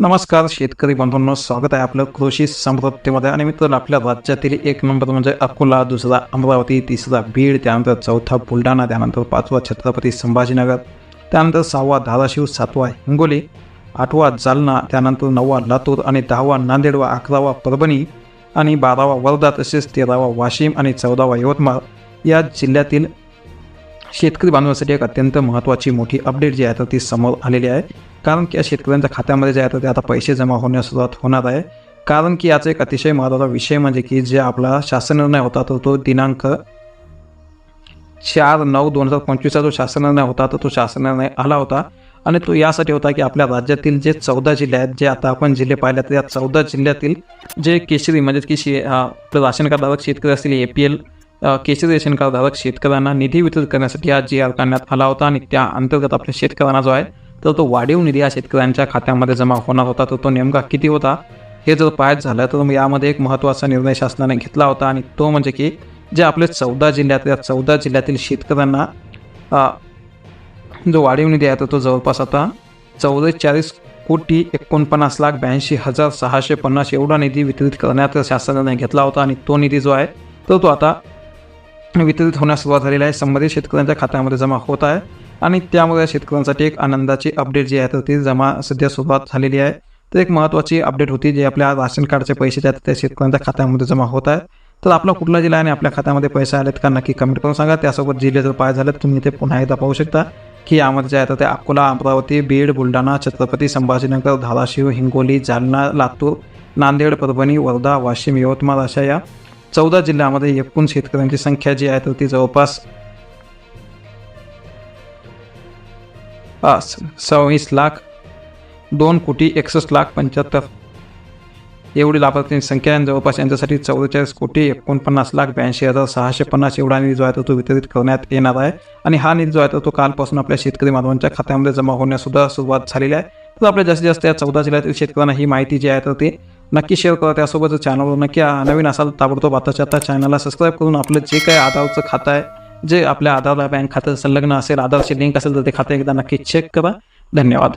नमस्कार शेतकरी बांधवांनो स्वागत आहे आपलं कृषी समृद्धीमध्ये. आणि मित्रांनो आपल्या राज्यातील एक नंबर म्हणजे अकोला दुसरा अमरावती तिसरा बीड त्यानंतर चौथा बुलढाणा त्यानंतर पाचवा छत्रपती संभाजीनगर त्यानंतर सहावा धाराशिव सातवा हिंगोली आठवा जालना त्यानंतर नववा लातूर आणि दहावा नांदेड व अकरावा परभणी आणि बारावा वर्धा तसेच तेरावा वाशिम आणि चौदावा यवतमाळ या जिल्ह्यातील शेतकरी बांधवांसाठी एक अत्यंत महत्त्वाची मोठी अपडेट जी आहे तर ती समोर आलेली आहे. कारण की या शेतकऱ्यांच्या खात्यामध्ये जे आहे तर ते आता पैसे जमा होण्यास सुरुवात होणार आहे. कारण की याचा एक अतिशय महत्त्वाचा विषय म्हणजे की जे आपला शासन निर्णय होता तर तो दिनांक चार नऊ दोन हजार पंचवीसचा जो शासन निर्णय होता तर तो शासन निर्णय आला होता. आणि तो यासाठी होता की आपल्या राज्यातील जे चौदा जिल्हे आहेत जे आता आपण जिल्हे पाहिले तर या चौदा जिल्ह्यातील जे केशरी म्हणजे की शे आपलं राशन कार्डधारक शेतकरी असतील ए पी एल केशरी रेशन कार्डधारक शेतकऱ्यांना निधी वितरित करण्यासाठी हा जी आर काढण्यात आला होता. आणि त्या अंतर्गत आपल्या शेतकऱ्यांना जो आहे तर तो वाढीव निधी हा शेतकऱ्यांच्या खात्यामध्ये जमा होणार होता. तर तो नेमका किती होता? हे जर पाहायचं झालं तर यामध्ये एक महत्त्वाचा निर्णय शासनाने घेतला होता आणि तो म्हणजे की जे आपले चौदा जिल्ह्यात या चौदा जिल्ह्यातील शेतकऱ्यांना जो वाढीव निधी आहे तर तो जवळपास आता चौवेचाळीस कोटी एकोणपन्नास लाख ब्याऐंशी हजार सहाशे पन्नास एवढा निधी वितरित करण्याचा शासनाने घेतला होता आणि तो निधी जो आहे तर तो आता वितरित होण्यास सुरुवात झालेला आहे. संबंधित शेतकऱ्यांच्या खात्यामध्ये जमा होत आहे. आणि त्यामुळे या शेतकऱ्यांसाठी एक आनंदाची अपडेट जी आहे तर ती जमा सध्या सुरुवात झालेली आहे. तर एक महत्त्वाची अपडेट होती जे आपल्या राशन कार्डचे पैसे जे आहेत त्या शेतकऱ्यांच्या खात्यामध्ये जमा होत आहे तर आपला कुठला जिल्हा आणि आपल्या खात्यामध्ये पैसे आलेत का नक्की कमेंट करून सांगा. त्यासोबत जिल्हे जर पाय झालेत तुम्ही ते पुन्हा एकदा पाहू शकता की यामध्ये जे आहे तर ते अकोला अमरावती बीड बुलढाणा छत्रपती संभाजीनगर धाराशिव हिंगोली जालना लातूर नांदेड परभणी वर्धा वाशिम यवतमाळ अशा या चौदा जिल्ह्यामध्ये एकूण शेतकऱ्यांची संख्या जी आहे तर ती जवळपास आ, सव्वीस लाख दोन कोटी एकसष्ट लाख पंच्याहत्तर. एवढी लाभार्थ्यांची संख्या आणि जवळपास यांच्यासाठी चौवेचाळीस कोटी एकोणपन्नास लाख ब्याऐंशी हजार सहाशे पन्नास एवढा निधी जो आहे तो तो वितरित करण्यात येणार आहे. आणि हा निधी जो आहे तो कालपासून आपल्या शेतकरी माधवांच्या खात्यामध्ये जमा होण्यास सुद्धा सुरुवात झालेली आहे. तर आपल्या जास्तीत जास्त या चौदा जिल्ह्यातील शेतकऱ्यांना ही माहिती जी आहे तर ती नक्की शेअर करा. त्यासोबत चॅनलवर नक्की नवीन असाल ताबडतोब आताच्या आता चॅनलला सबस्क्राईब करून आपलं जे काही आधारचं खातं आहे जे आपल्या आधारला बँक खातं संलग्न असेल आधारची लिंक असेल तर ते खातं एकदा नक्की चेक करा. धन्यवाद.